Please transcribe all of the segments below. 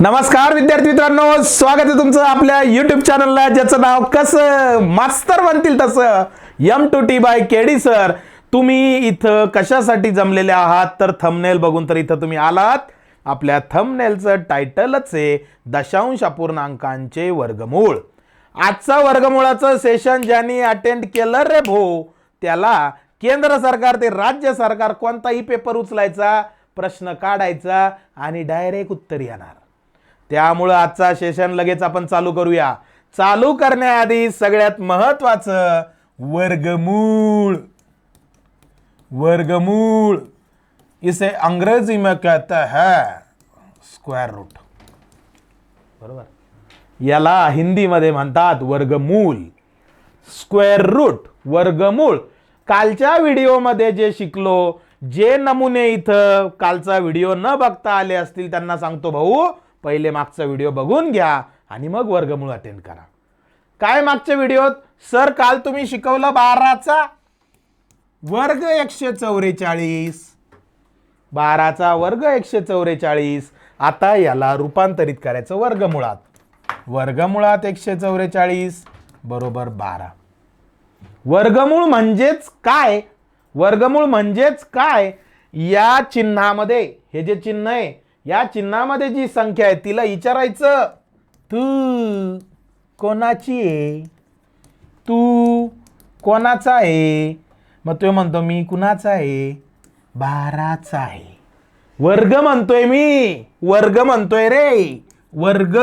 नमस्कार विद्यार्थी मित्रांनो. स्वागत आहे तुमचं आपल्या युट्यूब चॅनलला ज्याचं नाव कसं मास्तर म्हणतील तसं M two T by K D sir तुम्ही इथं कशासाठी जमलेले आहात? तर थंबनेल बघून तर इथं तुम्ही आलात. आपल्या थंबनेलचं टायटलच आहे दशांश अपूर्णांकांचे वर्गमूळ. आजचं वर्गमुळाचं सेशन ज्यांनी अटेंड केलं रे भो त्याला केंद्र सरकार ते राज्य सरकार कोणताही पेपर उचलायचा प्रश्न काढायचा आणि डायरेक्ट उत्तर येणार. त्यामुळं आजचा सेशन लगेच आपण चालू करूया. चालू करण्याआधी सगळ्यात महत्वाचं वर्गमूळ. वर्गमूळ. इसे अंग्रेजी में कहता है स्क्वेअर रूट बरोबर. याला हिंदीमध्ये म्हणतात वर्गमूल. स्क्वेअर रूट वर्गमूळ. कालच्या व्हिडिओमध्ये जे शिकलो जे नमुने इथं कालचा व्हिडिओ न बघता आले असतील त्यांना सांगतो भाऊ पहिले मागचा व्हिडिओ बघून घ्या आणि मग वर्गमूळ अटेंड करा. काय मागच्या व्हिडिओत? सर काल तुम्ही शिकवलं बाराचा. वर्ग एकशे चौवेचाळीस. बाराचा वर्ग एकशे चौवेचाळीस. आता याला रूपांतरित करायचं वर्गमुळात. वर्गमुळात एकशे चौवेचाळीस बरोबर बारा. वर्गमूळ म्हणजेच काय? वर्गमूळ म्हणजेच काय? या चिन्हामध्ये हे जे चिन्ह आहे या चिन्हामध्ये जी संख्या आहे तिला विचारायचं तू कोणाची आहे? तू कोणाचा आहे? मग तो म्हणतो मी कुणाचा आहे? बाराचा आहे. वर्ग म्हणतोय मी. वर्ग म्हणतोय रे. वर्ग.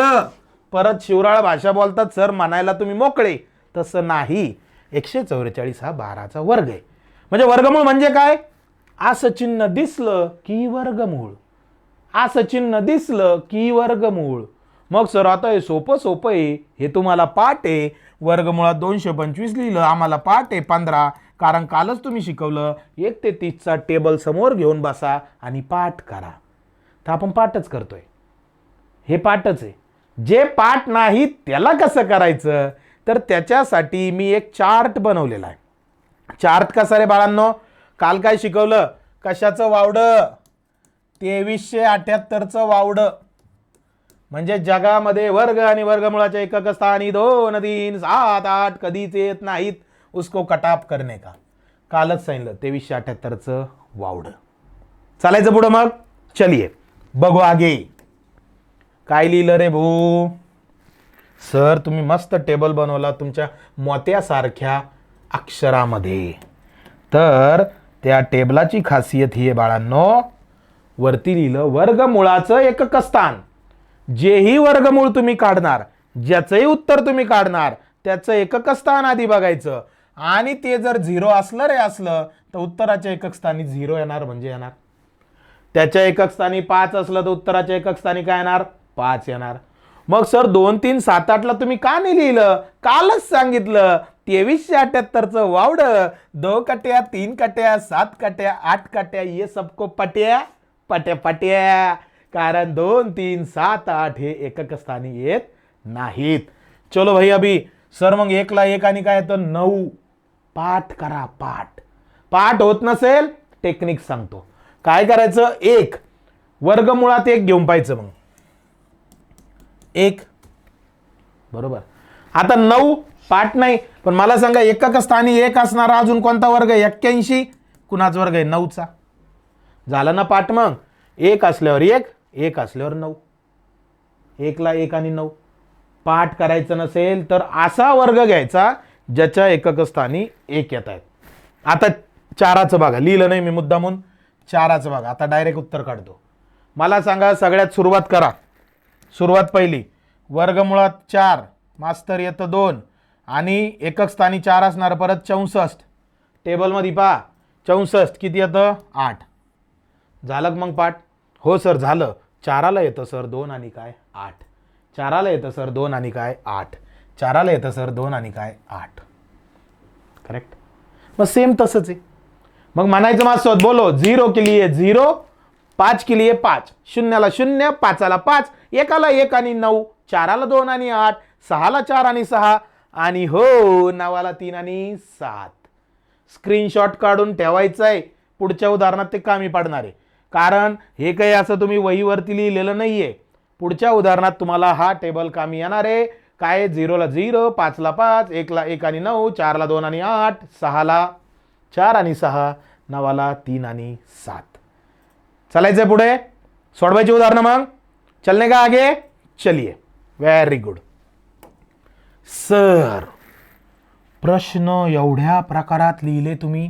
परत शिवराळ भाषा बोलतात सर म्हणायला तुम्ही मोकळे. तसं नाही. एकशे चौवेचाळीस हा बाराचा वर्ग आहे. म्हणजे वर्गमूळ म्हणजे काय? असं चिन्ह दिसलं की वर्गमूळ. असं चिन्ह दिसलं की वर्गमूळ. मग सर आता हे सोपं सोपं आहे. हे तुम्हाला पाठ आहे. वर्गमुळात दोनशे पंचवीस लिहिलं आम्हाला पाठ आहे पंधरा. कारण कालच तुम्ही शिकवलं एक ते तीसचा टेबल समोर घेऊन बसा आणि पाठ करा. तर आपण पाठच करतोय. हे पाठच आहे. जे पाठ नाही त्याला कसं करायचं? तर त्याच्यासाठी मी एक चार्ट बनवलेला आहे. चार्ट कसा रे बाळांनो? काल काय शिकवलं? कशाचं वावडं? तेवीसशे अठ्याहत्तरचं वावडं. म्हणजे जगामध्ये वर्ग आणि वर्गमुळाच्या एकक स्थानी दोन तीन सात आठ कधीच येत नाहीत. उसको कटाप करणे का? कालच सांगितलं तेवीसशे अठ्याहत्तरचं वावडं. चालायचं पुढं मग? चलिये. बघू आगे. काय लिहिलं रे भाऊ? सर तुम्ही मस्त टेबल बनवला तुमच्या मोत्यासारख्या अक्षरामध्ये. तर त्या टेबलाची खासियत ही आहे बाळांनो वरती लिहिलं वर्गमुळाचं एकक स्थान जेही वर्गमूळ तुम्ही काढणार ज्याचंही उत्तर तुम्ही काढणार त्याचं एकक स्थान आधी बघायचं. आणि ते जर झिरो असलं रे असलं तर उत्तराच्या एकक स्थानी झिरो येणार म्हणजे येणार. त्याच्या एकक स्थानी पाच असलं तर उत्तराच्या एकक स्थानी काय येणार? पाच येणार. मग सर दोन तीन सात आठला तुम्ही का नाही लिहिलं? कालच सांगितलं. तेवीसशे अठ्याहत्तरचं वावड. दो कट्या तीन कट्या सात कट्या आठ कट्या ये सबको पट्या. पट्या पट्या. कारण दोन तीन सात आठ हे एकक स्थानी येत नाहीत. चलो भाई अभि सर मग एकला एक आणि काय तर नऊ. पाठ करा पाठ. पाठ होत नसेल टेक्निक सांगतो. काय करायचं? एक. वर्गमुळात एक घेऊन पाहायचं मग. एक. बरोबर. आता नऊ पाठ नाही. पण मला सांगा एकक स्थानी एक असणारा अजून कोणता वर्ग आहे? एक्क्याऐंशी. कुणाच वर्ग आहे? नऊचा. झालं ना पाठ मग? एक असल्यावर एक एक असल्यावर नऊ. एकला एक आणि नऊ. पाठ करायचं नसेल तर असा वर्ग घ्यायचा ज्याच्या एकक स्थानी एक येत आहेत. आता चाराचं बघा लिहिलं नाही मी मुद्दामून. चाराचं बघा आता डायरेक्ट उत्तर काढतो. मला सांगा सगळ्यात सुरुवात करा. सुरुवात पहिली. वर्गमुळात चार मास्तर येतं दोन आणि एकक स्थानी चार असणार परत चौसष्ट. टेबलमध्ये पहा. चौसष्ट किती येतं? आठ. झालं मग पाठ? हो सर झालं. चाराला येतं सर दोन आणि काय? आठ. चाराला येतं सर दोन आणि काय? आठ. चाराला येतं सर दोन आणि काय? आठ. करेक्ट मग सेम तसंच आहे. मग म्हणायचं माझ्यासोबत बोलो झिरो के लिए झिरो पाच के लिए पाच. शून्याला शून्य पाचाला पाच. एकाला एक आणि नऊ. चाराला दोन आणि आठ. सहाला चार आणि सहा. आणि हो नावाला तीन आणि सात. स्क्रीनशॉट काढून ठेवायचं आहे पुढच्या उदाहरणात ते कामी पडणार आहे. कारण हे काही असं तुम्ही वहीवरती लिहिलेलं नाही आहे पुढच्या उदाहरणात तुम्हाला हा टेबल कामी येणार आहे. काय? झिरोला झिरो पाचला पाच एकला एक आणि नऊ चारला दोन आणि आठ सहाला चार आणि सहा नवाला तीन आणि सात. चालायचं पुढे? सोडवायची उदाहरणं मग? चलने का आगे? चलिए व्हेरी गुड सर प्रश्न एवढ्या प्रकारात लिहिले तुम्ही.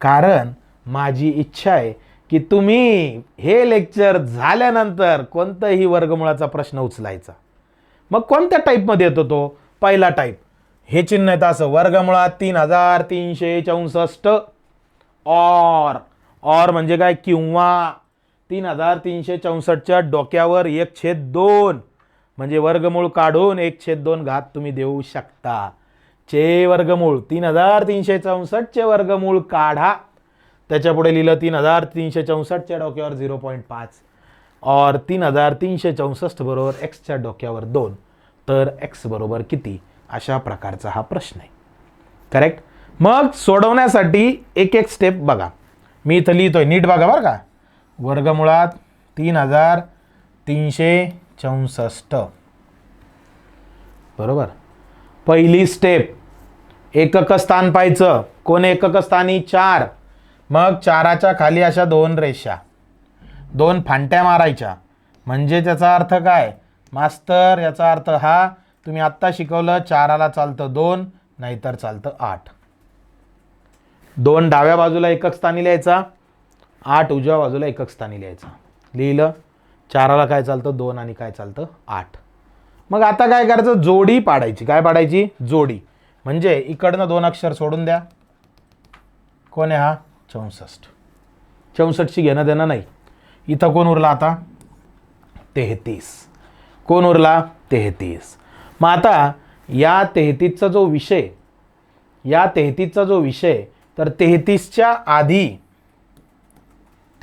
कारण माझी इच्छा आहे की तुम्ही हे लेक्चर झाल्यानंतर कोणताही वर्गमुळाचा प्रश्न उचलायचा. मग कोणत्या टाईपमध्ये येतो तो? पहिला टाईप. हे चिन्ह येतं असं. वर्गमुळात तीन हजार तीनशे चौसष्ट. ऑर. ऑर म्हणजे काय? किंवा तीन हजार तीनशे चौसष्टच्या डोक्यावर एक छेद दोन. म्हणजे वर्गमूळ काढून एक छेद दोन घात तुम्ही देऊ शकता. चे वर्गमूळ. तीन हजार तीनशे चौसष्टचे वर्गमूळ काढा. त्याच्यापुढे लिहिलं तीन हजार तीनशे चौसष्टच्या डोक्यावर झिरो पॉईंट पाच. और तीन हजार तीनशे चौसष्ट बरोबर एक्सच्या डोक्यावर दोन. तर एक्स बरोबर किती? अशा प्रकारचा हा प्रश्न आहे. करेक्ट मग सोडवण्यासाठी एक एक स्टेप बघा. मी इथं लिहितोय नीट बघा बरं का. वर्गमुळात तीन हजार तीनशे चौसष्ट. बरोबर? पहिली स्टेप एकक स्थान पाहायचं. कोण एकक स्थानी चार. मग चाराच्या खाली अशा दोन रेषा. दोन फांट्या मारायच्या. म्हणजे त्याचा अर्थ काय? मास्तर याचा अर्थ हा तुम्ही आत्ता शिकवलं चाराला चालतं दोन नाहीतर चालतं आठ. दोन डाव्या बाजूला एकक स्थानी लिहायचा. आठ उजव्या बाजूला एकक स्थानी लिहायचा. लिहिलं चाराला काय चालतं? दोन आणि काय चालतं? आठ. मग आता काय करायचं? जोडी पाडायची. काय पाडायची? जोडी. म्हणजे इकडनं दोन अक्षर सोडून द्या. कोण आहे हा? चौसष्ट. चौसष्टची घेणं देणं नाही. इथं कोण उरला आता? तेहतीस. कोण उरला? तेहतीस. मग आता या तेहतीसचा जो विषय या तेहतीसचा जो विषय तर तेहतीसच्या आधी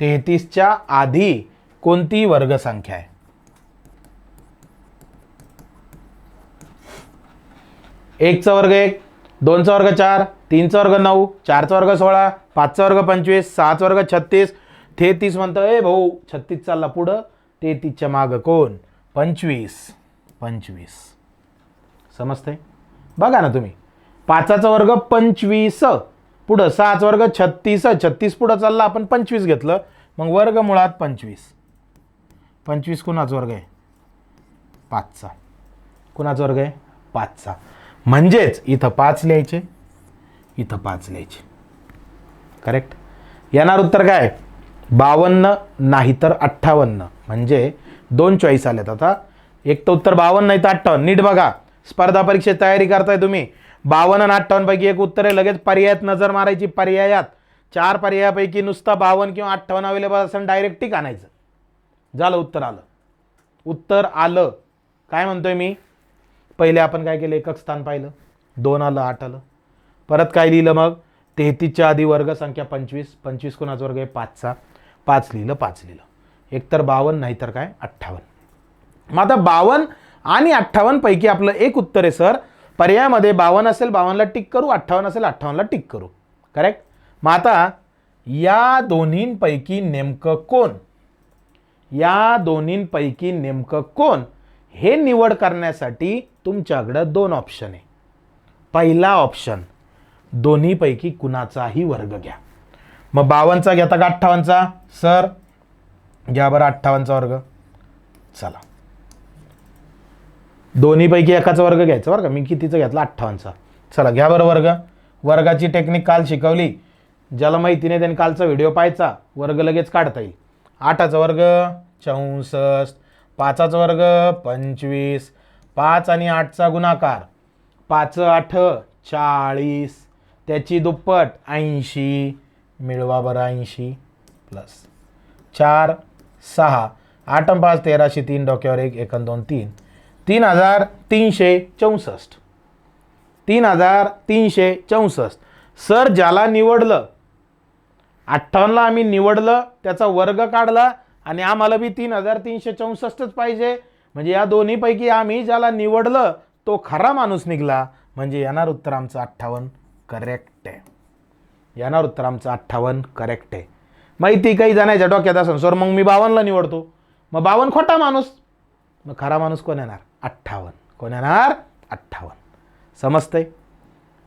तेहतीसच्या आधी कोणती वर्गसंख्या आहे? एकचा वर्ग एक दोनचा वर्ग चार तीनचा वर्ग नऊ चारचा वर्ग सोळा पाचचा वर्ग पंचवीस सहाचा वर्ग छत्तीस. तेहतीस म्हणतं ए भाऊ छत्तीस चालला पुढं. तेहतीसच्या मागं कोण? पंचवीस. पंचवीस. समजतंय? बघा ना तुम्ही. पाचाचा वर्ग पंचवीस. पुढं सहाचा वर्ग छत्तीस. छत्तीस पुढं चालला आपण पंचवीस घेतलं. मग वर्ग मुळात पंचवीस. पंचवीस कुणाचा वर्ग आहे? पाचचा. कुणाचा वर्ग आहे? पाचचा. म्हणजेच इथं पाच लिहायचे. इथं पाच लिहायचे. करेक्ट येणार उत्तर काय? बावन्न नाही तर अठ्ठावन्न. म्हणजे दोन चॉईस आल्यात आता. एक तर उत्तर बावन्न नाही तर अठ्ठावन्न. नीट बघा. स्पर्धा परीक्षेत तयारी करताय तुम्ही. बावन्न आणि अठ्ठावन्नपैकी एक उत्तर आहे. लगेच पर्यायात नजर मारायची पर्यायात. चार पर्यायापैकी नुसता बावन्न किंवा अठ्ठावन्न अवेलेबल असेल डायरेक्ट टिक आणायचं. झालं उत्तर आलं. उत्तर आलं. काय म्हणतोय मी? पहिले आपण काय केलं? एकक स्थान पाहिलं. दोन आलं आठ आलं. परत काय लिहिलं मग? तेहतीसच्या आधी वर्ग संख्या पंचवीस. पंचवीस कोणाचा वर्ग आहे? पाचचा. पाच लिहिलं पाच लिहिलं. एकतर बावन्न नाहीतर काय? अठ्ठावन्न. मग आता बावन्न आणि अठ्ठावन्नपैकी आपलं एक उत्तर आहे सर. पर्यायामध्ये बावन्न असेल बावन्नला टिक करू. अठ्ठावन्न असेल अठ्ठावन्नला टिक करू. करेक्ट मग आता या दोन्हींपैकी नेमकं कोण? या दोन्हींपैकी नेमकं कोण? हे निवड करण्यासाठी तुमच्याकडं दोन ऑप्शन आहे. पहिला ऑप्शन दोन्हीपैकी कुणाचाही वर्ग घ्या. मग बावनचा घेता का अठ्ठावन्नचा. सर घ्या बरं अठ्ठावन्नचा वर्ग. चला. दोन्हीपैकी एकाचा वर्ग घ्यायचा बरं का? मी कितीचा घेतला? अठ्ठावन्नचा. चला घ्या बरं वर्ग. वर्गाची टेक्निक काल शिकवली. ज्याला माहिती नाही त्यांनी कालचा व्हिडिओ पाहायचा. वर्ग लगेच काढता येईल. आठाचा वर्ग चौसष्ट. पाचाचा वर्ग पंचवीस. पाच आणि आठचा गुणाकार. पाच आठ चाळीस. त्याची दुप्पट ऐंशी मिळवा बरं ऐंशी प्लस चार सहा. आठ पाच तेराशे तीन डोक्यावर एक एकन दोन तीन. तीन हजार तीनशे चौसष्ट. तीन हजार तीनशे चौसष्ट. सर ज्याला निवडलं अठ्ठावन्नला आम्ही निवडलं त्याचा वर्ग काढला आणि आम्हाला बी तीन हजार तीनशे चौसष्टच पाहिजे. म्हणजे या दोन्हीपैकी आम्ही ज्याला निवडलं तो खरा माणूस निघाला. म्हणजे येणार उत्तर आमचं अठ्ठावन्न. करेक्ट आहे. येणार उत्तर आमचं अठ्ठावन्न करेक्ट आहे. माहिती काही जणायच्या डोक्यात असं सर मग मी बावनला निवडतो. मग बावन खोटा माणूस. मग खरा माणूस कोण येणार? अठ्ठावन्न. कोण येणार? अठ्ठावन्न. समजतंय?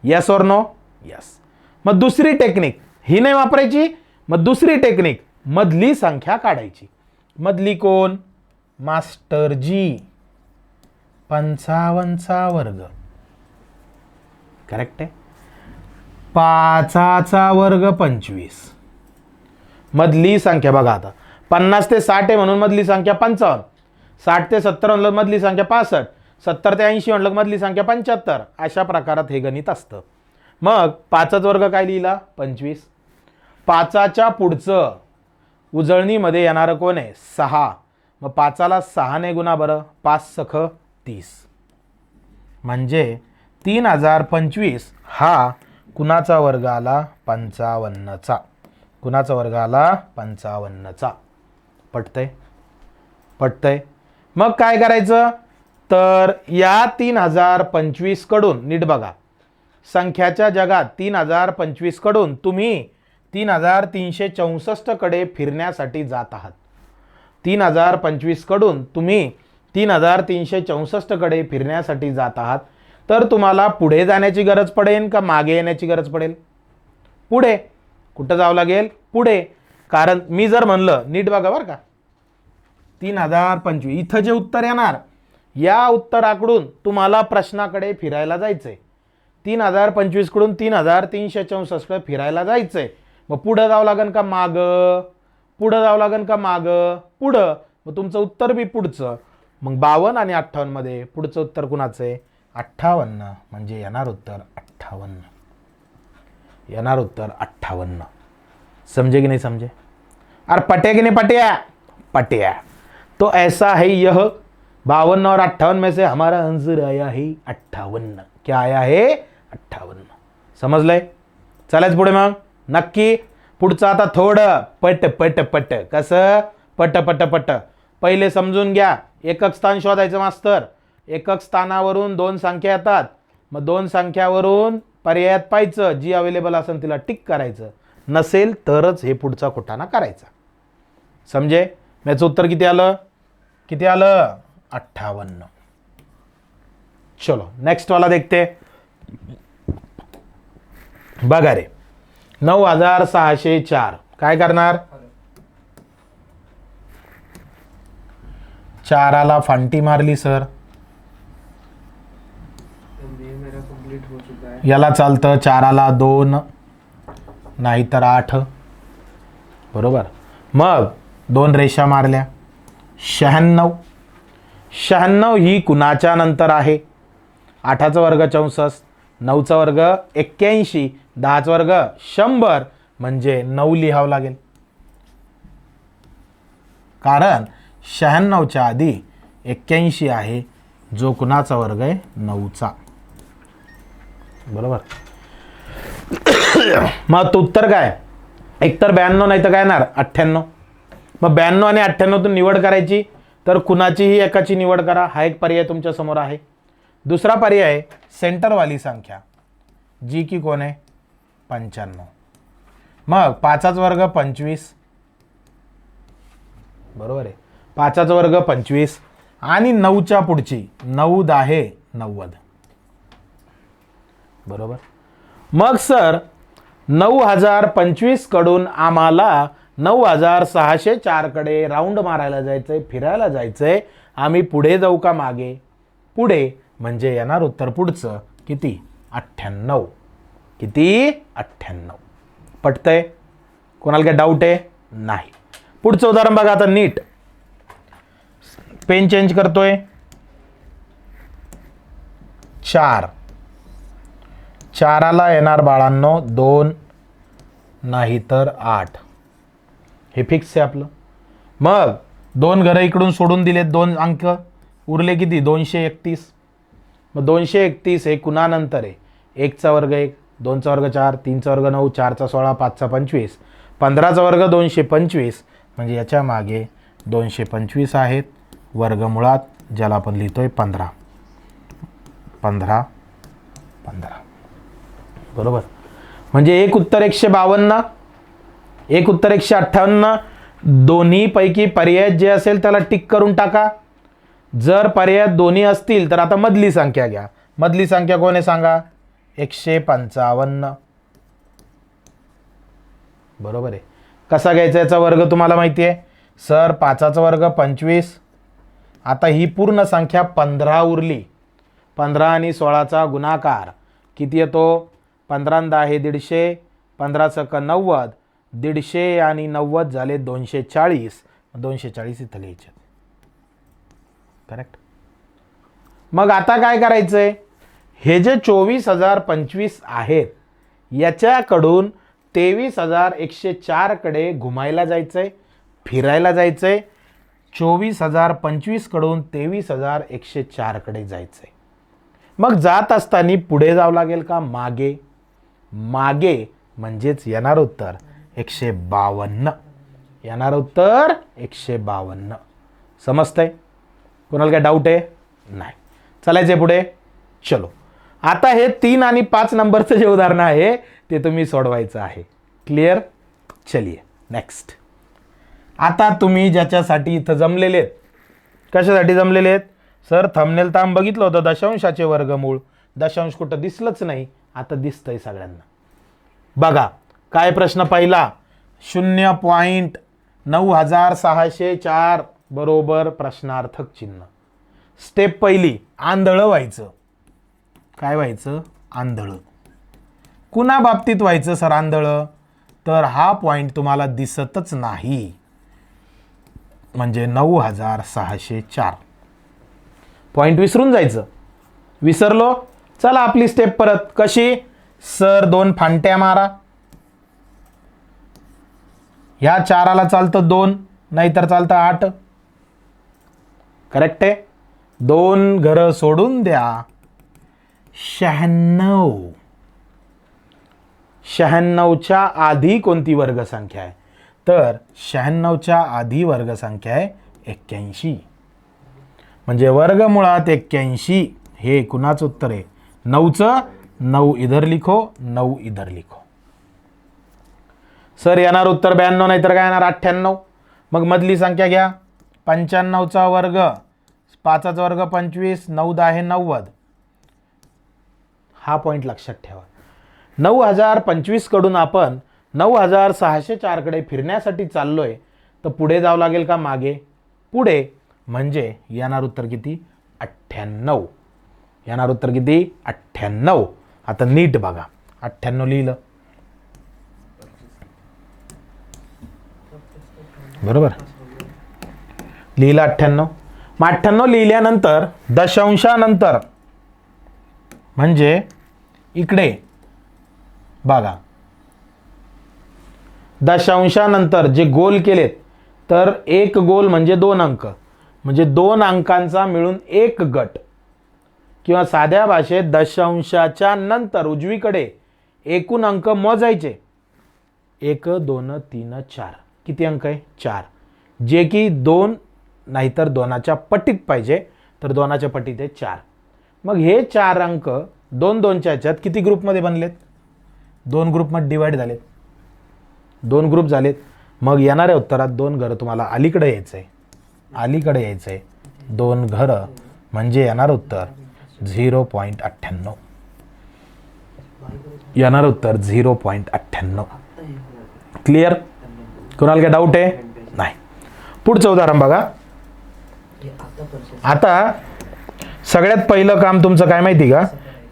येस और नो यस मग दुसरी टेक्निक ही नाही वापरायची. मग दुसरी टेक्निक मधली संख्या काढायची. मधली कोण? मास्टर जी पंचावन्नचा वर्ग. करेक्ट आहे? पाचाचा वर्ग पंचवीस. मधली संख्या बघा आता. पन्नास ते साठ आहे म्हणून मधली संख्या पंचावन्न. साठ ते सत्तर म्हणलं मधली संख्या पासष्ट. सत्तर ते ऐंशी म्हणलं मधली संख्या पंच्याहत्तर. अशा प्रकारात हे गणित असतं. मग पाचाच वर्ग काय लिहिला? पंचवीस. पाचाच्या पुढचं उजळणीमध्ये येणारं कोण आहे? सहा. मग पाचाला सहाने गुणा बरं. पाच सख तीस. म्हणजे तीन हजार पंचवीस हा कुणाचा वर्ग आला? पंचावन्नचा. कुणाचा वर्ग आला? पंचावन्नचा. पटतंय? पटतंय. मग काय करायचं? तर या तीन हजार पंचवीसकडून नीट बघा. संख्याच्या जगात तीन हजार पंचवीसकडून तुम्ही तीन हजार तीनशे चौसष्टकडे फिरण्यासाठी जात आहात. तीन हजार पंचवीसकडून तुम्ही तीन हजार तीनशे चौसष्टकडे फिरण्यासाठी जात आहात. तर तुम्हाला पुढे जाण्याची गरज पडेल का मागे येण्याची गरज पडेल? पुढे. कुठं जावं लागेल? पुढे. कारण मी जर म्हणलं नीट बघा बरं का. तीन हजार पंचवीस. इथं जे उत्तर येणार या उत्तराकडून तुम्हाला प्रश्नाकडे फिरायला जायचंय. तीन हजार पंचवीसकडून तीन हजार तीनशे चौसष्ट फिरायला जायचंय. मग पुढं जावं लागेल का माग? पुढं जावं लागेल का माग? पुढं. मग तुमचं उत्तर बी पुढचं. मग बावन्न आणि अठ्ठावन्नमध्ये पुढचं उत्तर कुणाचं आहे? अठ्ठावन्न म्हणजे येणार उत्तर अठ्ठावन्न. येणार उत्तर अठ्ठावन्न. समजे की नाही समजे? अरे पटे की नाही पटिया पटिया तो ऐसा है यह. बावन्न और अट्ठावन में से हमारा आंसर आया है अट्ठावन्न क्या आया है? अठ्ठावन्न. समजलंय चालायच पुढे मग नक्की? पुढचं आता थोडं. पट पट पट. कसं? पट पट पट. पहिले समजून घ्या. एकक स्थान शोधायचं मास्तर. एकक स्थानावरून दोन संख्या येतात. मग दोन संख्यावरून पर्यायात पाहायचं जी अवेलेबल असेल तिला टिक करायचं. नसेल तरच हे पुढचा खोटाना करायचा. समजे? याचं उत्तर किती आलं? किती आलं? अठ्ठावन्न. चलो नेक्स्ट वाला देखते. बघा रे. नऊ हजार सहाशे चार. काय करणार? चाराला फांटी मारली सर ये मेरा कंप्लीट हो चुका है याला चालतं चाराला दोन नाहीतर आठ. बरोबर? मग दोन रेषा मारल्या. शहाण्णव. शहाण्णव ही कुणाच्या नंतर आहे? आठाचा वर्ग चौसष्ट नऊचा वर्ग एक्क्याऐंशी दहाचा वर्ग शंभर. म्हणजे नऊ लिहावं लागेल. कारण शहाण्णवच्या आधी एक्क्याऐंशी आहे जो कुणाचा वर्ग आहे? नऊचा. बरोबर. मग तो उत्तर काय? एकतर ब्याण्णव नाही तर काय येणार? अठ्ठ्याण्णव. मग ब्याण्णव आणि अठ्ठ्याण्णवतून निवड करायची तर कुणाचीही एकाची निवड करा. हा एक पर्याय तुमच्यासमोर आहे. दुसरा पर्याय आहे सेंटरवाली संख्या. जी की कोण आहे? पंच्याण्णव. मग पाचाच वर्ग पंचवीस. बरोबर आहे. पाचाच वर्ग पंचवीस. आणि नऊच्या पुढची नऊ दहे नव्वद. बरोबर? मग सर नऊ हजार पंचवीसकडून आम्हाला नऊ हजार सहाशे चारकडे राऊंड मारायला जायचं आहे फिरायला जायचं आहे आम्ही पुढे जाऊ का मागे? पुढे म्हणजे येणार उत्तर पुढचं किती? अठ्ठ्याण्णव. किती? अठ्ठ्याण्णव. पटतंय? कोणाला काय डाऊट आहे? नाही. पुढचं उदाहरण बघा आता नीट. पेन चेंज करतोय. चार. चाराला येणार बाळांनो दोन नाही तर आठ. हे फिक्स आहे आपलं. मग दोन घरं इकडून सोडून दिलेत दोन अंक. उरले किती? दोनशे एकतीस. मग दोनशे एकतीस हे कुणानंतर आहे? एकचा वर्ग एक दोनचा वर्ग चार तीनचा वर्ग नऊ चारचा सोळा पाचचा पंचवीस. पंधराचा वर्ग दोनशे पंचवीस. म्हणजे याच्या मागे दोनशे पंचवीस आहेत वर्गमुळात ज्याला आपण लिहितो आहे पंधरा. पंधरा पंधरा. बरोबर? म्हणजे एक उत्तर एकशे बावन्न एक उत्तर एकशे अठ्ठावन्न दोन्हीपैकी पर्याय जे असेल त्याला टिक करून टाका. जर पर्याय दोन्ही असतील तर आता मधली संख्या घ्या. मधली संख्या कोण आहे सांगा? एकशे पंचावन्न. बरोबर आहे. कसा घ्यायचा याचा वर्ग तुम्हाला माहिती आहे? सर पाचाचा वर्ग पंचवीस. आता ही पूर्ण संख्या पंधरा उरली. पंधरा आणि सोळाचा गुणाकार. किती येतो? पंधरांदा आहे दीडशे पंधरा चक नव्वद दीडशे आणि नव्वद झाले दोनशे चाळीस. दोनशे चाळीस इथं लिहायचे करेक्ट मग आता काय करायचं आहे हे जे चोवीस हजार पंचवीस आहेत याच्याकडून तेवीस हजार एकशे चारकडे घुमायला जायचं आहे फिरायला जायचं आहे चोवीस हजार पंचवीसकडून तेवीस हजार एकशे चारकडे जायचं आहे मग जात असताना पुढे जावं लागेल का? मागे. मागे म्हणजेच येणार उत्तर एकशे बावन्न. येणार उत्तर एकशे बावन्न. समजतंय? कोणाला काय डाऊट आहे? नाही. चालायचे पुढे चलो. आता हे तीन आणि पाच नंबरचं जे उदाहरण आहे ते तुम्ही सोडवायचं आहे. क्लिअर चलिये नेक्स्ट आता तुम्ही ज्याच्यासाठी इथं जमलेले आहेत कशासाठी जमलेले आहेत? सर थमनेल ताम बघितलं होतं दशांशाचे वर्गमूळ. दशांश कुठं दिसलंच नाही. आता दिसतंय सगळ्यांना. बघा काय प्रश्न पहिला? शून्य पॉईंट नऊ हजार सहाशे चार बरोबर प्रश्नार्थक चिन्ह. स्टेप पहिली आंधळं व्हायचं. काय व्हायचं? आंधळं. कुणा बाबतीत व्हायचं सर आंधळं? तर हा पॉईंट तुम्हाला दिसतच नाही. म्हणजे नऊ हजार सहाशे चार. पॉईंट विसरून जायचं. विसरलो? चला आपली स्टेप परत. कशी? सर दोन फांट्या मारा. ह्या चाराला चालतं दोन नाहीतर चालतं आठ. करेक्ट आहे? दोन घरं सोडून द्या. शहाण्णव. शहाण्णवच्या आधी कोणती वर्गसंख्या आहे? तर शहाण्णवच्या आधी वर्गसंख्या आहे एक्क्याऐंशी. म्हणजे वर्गमुळात एक्क्याऐंशी हे कुणाचं उत्तर आहे. नऊचं नऊ इधर लिखो नऊ इधर लिखो. सर येणार उत्तर ब्याण्णव नाही तर काय येणार अठ्ठ्याण्णव? मग मधली संख्या घ्या. पंच्याण्णवचा वर्ग पाचाचा वर्ग पंचवीस नऊ दहा हे नव्वद. हा पॉईंट लक्षात ठेवा. नऊ हजार पंचवीसकडून आपण नऊ हजार सहाशे चारकडे फिरण्यासाठी चाललो आहे तर पुढे जावं लागेल का मागे? पुढे म्हणजे येणार उत्तर किती? अठ्ठ्याण्णव. येणार उत्तर किती? अठ्ठ्याण्णव. आता नीट बघा. अठ्ठ्याण्णव लिहिलं. बरोबर? लिहिलं अठ्ठ्याण्णव. मग अठ्ठ्याण्णव लिहिल्यानंतर दशांशानंतर म्हणजे इकडे बघा. दशांशानंतर जे गोल केलेत तर एक गोल म्हणजे दोन अंक. म्हणजे दोन अंकांचा मिळून एक गट. किंवा साध्या भाषेत दशांशाच्या नंतर उजवीकडे एकूण अंक मोजायचे एक दोन तीन चार. किती अंक आहे? चार. जे की दोन नाहीतर दोनाच्या पट्टीत पाहिजे तर दोनाच्या पट्टीत आहे चार. मग हे चार अंक दोन दोनच्या ह्याच्यात किती ग्रुपमध्ये बनलेत? दोन ग्रुपमध्ये डिवाईड झालेत. दोन ग्रुप झालेत. मग येणाऱ्या उत्तरात दोन घरं तुम्हाला अलीकडे यायचं आहे अलीकडे यायचं आहे दोन घरं म्हणजे येणार उत्तर. झिरो पॉईंट अठ्ठ्याण्णव. येणार उत्तर झिरो पॉईंट अठ्ठ्याण्णव. क्लिअर कोणाला काय डाऊट आहे? नाही. पुढचं उदाहरण बघा. आता सगळ्यात पहिलं काम तुमचं काय माहिती का?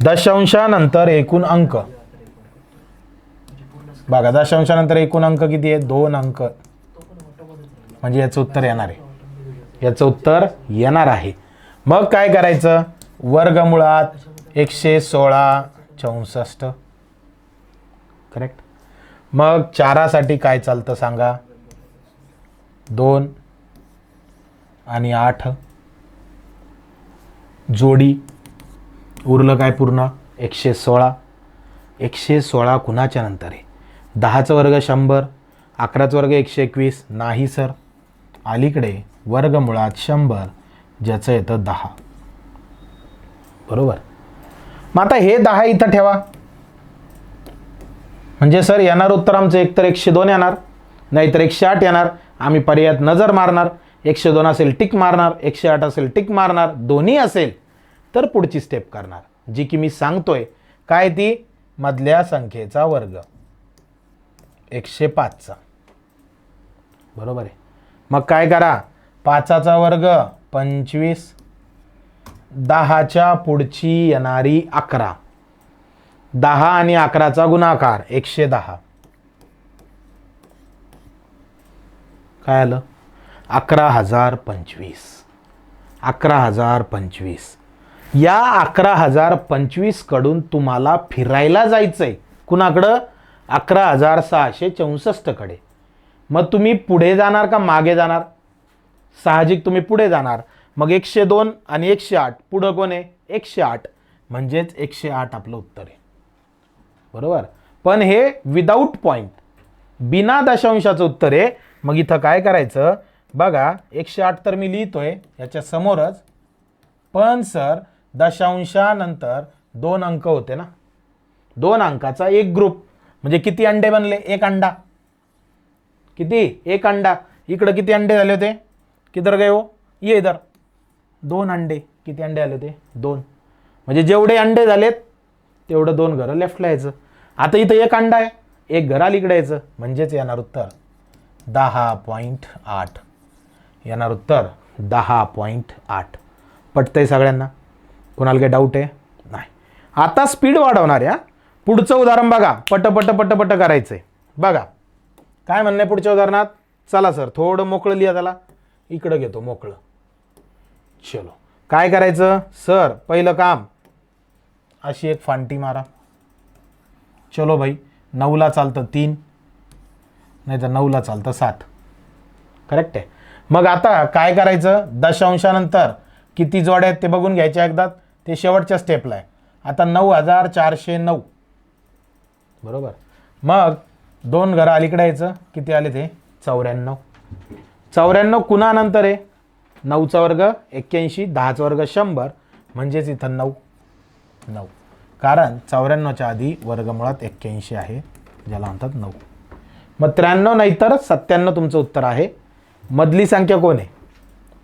दशांशानंतर एकूण अंक. बघा दशांशानंतर एकूण अंक किती आहे दोन अंक. म्हणजे याचं उत्तर येणार आहे. याचं उत्तर येणार आहे. मग काय करायचं? वर्गमुळात एकशे सोळा चौसष्ट. करेक्ट मग चारासाठी काय चालतं सांगा? दोन आणि आठ. जोडी. उरलं काय पूर्ण? एकशे सोळा. एकशे सोळा कुणाच्या नंतर आहे? दहाचं वर्ग शंभर अकराचं वर्ग एकशे एकवीस. नाही सर. अलीकडे वर्गमुळात शंभर ज्याचं येतं दहा. बरोबर. मग आता हे दहा इथं ठेवा. म्हणजे सर येणार उत्तर आमचं एकतर एकशे दोन येणार नाहीतर एकशे आठ येणार. आम्ही पर्यायात नजर मारणार. एकशे दोन असेल टिक मारणार एकशे आठ असेल टिक मारणार दोन्ही असेल तर पुढची स्टेप करणार. जी की मी सांगतोय काय ती? मधल्या संख्येचा वर्ग. एकशे पाचचा बरोबर आहे. मग काय करा? पाचाचा वर्ग पंचवीस दहाच्या पुढची येणारी अकरा. दहा आणि अकराचा गुणाकार एकशे दहा. काय आलं? अकरा हजार पंचवीस. अकरा हजार पंचवीस. या अकरा हजार पंचवीसकडून तुम्हाला फिरायला जायचंय. कुणाकडं? अकरा हजार सहाशे चौसष्टकडे मग तुम्ही पुढे जाणार का मागे जाणार? साहजिक तुम्ही पुढे जाणार. मग एकशे दोन आणि एकशे आठ. पुढं कोण आहे? एकशे आठ. म्हणजेच एकशे आठ आपलं उत्तर आहे. बरोबर? पण हे विदाऊट पॉईंट बिना दशांशाचं उत्तर आहे. मग इथं काय करायचं? बघा एकशे आठ तर मी लिहितोय याच्या समोरच. पण सर दशांशानंतर दोन अंक होते ना? दोन अंकाचा एक ग्रुप म्हणजे किती अंडे बनले? एक अंडा. किती? एक अंडा. इकडं किती अंडे झाले होते? किधर गए हो ये इधर. दोन अंडे. किती अंडे आले ते दोन. म्हणजे जेवढे अंडे झालेत तेवढं दोन घरं लेफ्टला यायचं. आता इथं एक अंडा आहे. एक घर अलीकडे यायचं. म्हणजेच येणार उत्तर दहा पॉईंट आठ. येणार उत्तर दहा पॉईंट आठ. पटतंय सगळ्यांना? कोणाला काही डाऊट आहे? नाही. आता स्पीड वाढवणार या. पुढचं उदाहरण बघा. पट पट पट पट करायचं आहे बघा. काय म्हणणं आहे पुढच्या उदाहरणात? चला सर थोडं मोकळं लिहा त्याला. इकडं घेतो मोकळं. चलो. काय करायचं? सर पहिलं काम. अशी एक फांटी मारा. चलो भाई नऊला चालतं तीन नाही तर नऊला चालतं सात. करेक्ट आहे. मग आता काय करायचं? दशांशानंतर किती जोड्या आहेत ते बघून घ्यायचे एकदा. ते शेवटच्या स्टेपला आहे. आता नऊ हजार चारशे नऊ. बरोबर. मग दोन घरं अलीकडे यायचं. किती आले ते? चौऱ्याण्णव. चौऱ्याण्णव कुणानंतर आहे? नऊचा वर्ग एक्क्याऐंशी दहाचा वर्ग शंभर. म्हणजेच इथं नऊ. नऊ. कारण चौऱ्याण्णवच्या आधी वर्गमुळात एक्क्याऐंशी आहे ज्याला म्हणतात नऊ. मग त्र्याण्णव नाही तर सत्त्याण्णव तुमचं उत्तर आहे. मधली संख्या कोण आहे?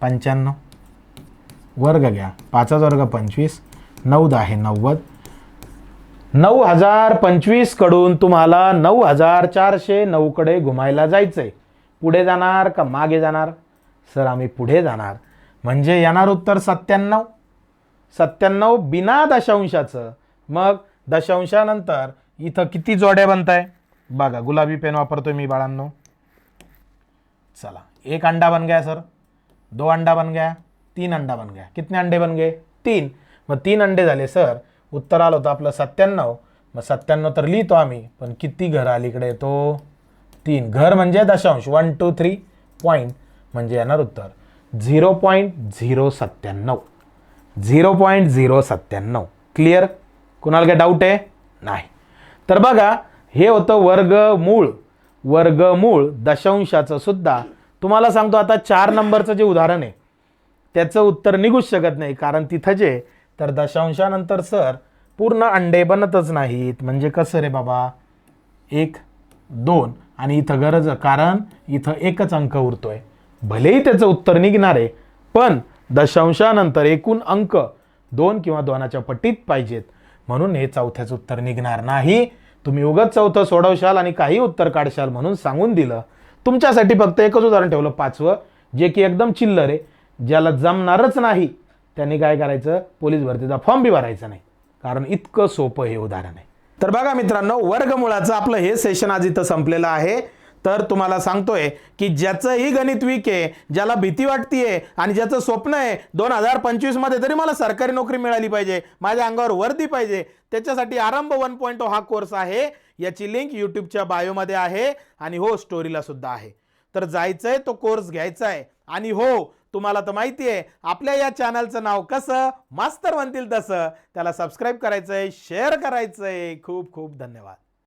पंच्याण्णव. वर्ग घ्या. पाचच वर्ग पंचवीस. नऊ दहा नव्वद. नऊ हजार पंचवीसकडून तुम्हाला नऊ हजार चारशे नऊकडे घुमायला जायचं आहे पुढे जाणार का मागे जाणार? सर आम्ही पुढे जाणार. म्हणजे येणार उत्तर सत्त्याण्णव. सत्त्याण्णव बिना दशांशाचं. मग दशांशानंतर इथं किती जोड्या बनताय? बघा गुलाबी पेन वापरतोय मी बाळांनो. चला एक अंडा बन गया सर. दो अंडा बन गया तीन अंडा बन गया. कितने अंडे बन गए? तीन. मग तीन अंडे झाले सर. उत्तर आलं होतं आपलं सत्त्याण्णव. मग सत्त्याण्णव तर लिहितो आम्ही पण किती घर अलीकडे येतो? तीन. घर म्हणजे दशांश. वन टू थ्री पॉईंट म्हणजे येणार उत्तर झिरो पॉईंट झिरो सत्त्याण्णव. झिरो पॉईंट झिरो सत्त्याण्णव. क्लिअर कुणाला काय डाऊट आहे? नाही. तर बघा हे होतं वर्गमूळ. वर्गमूळ दशांशाचं सुद्धा तुम्हाला सांगतो आता चार नंबरचं जे उदाहरण आहे त्याचं उत्तर निघूच शकत नाही कारण तिथं जे तर दशांशानंतर सर पूर्ण अंडे बनतच नाहीत. म्हणजे कसं रे बाबा? एक दोन आणि इथं गरज कारण इथं एकच अंक उरतोय. भलेही त्याचं उत्तर निघणार आहे पण दशांशानंतर एकूण अंक दोन किंवा दोनाच्या पटीत पाहिजेत. म्हणून हे चौथ्याचं उत्तर निघणार नाही. तुम्ही उगत चौथं सोडवशाल आणि काही उत्तर काढशाल म्हणून सांगून दिलं. तुमच्यासाठी फक्त एकच उदाहरण ठेवलं पाचवं जे की एकदम चिल्लर आहे. ज्याला जमणारच नाही त्यांनी काय करायचं? पोलीस भरतीचा फॉर्म बी भरायचा नाही. कारण इतकं सोपं हे उदाहरण आहे. तर बघा मित्रांनो वर्गमुळाचं आपलं हे सेशन आज इथं संपलेलं आहे. तर तुम्हाला सांगतोय की ज्याचंही गणित वीक आहे ज्याला भीती वाटतीये आणि ज्याचं स्वप्न आहे दोन हजार पंचवीसमध्ये तरी मला सरकारी नोकरी मिळाली पाहिजे माझ्या अंगावर वर्दी पाहिजे त्याच्यासाठी आरंभ वन पॉईंट हा कोर्स आहे याची लिंक यूट्यूबच्या बायोमध्ये आहे आणि हो स्टोरीला सुद्धा आहे. तर जायचंय तो कोर्स घ्यायचा आहे आणि हो तुम्हाला तर माहिती आहे आपल्या या चॅनलचं नाव कसं मास्तर म्हणतील तसं त्याला सबस्क्राईब करायचंय शेअर करायचंय. खूप खूप धन्यवाद.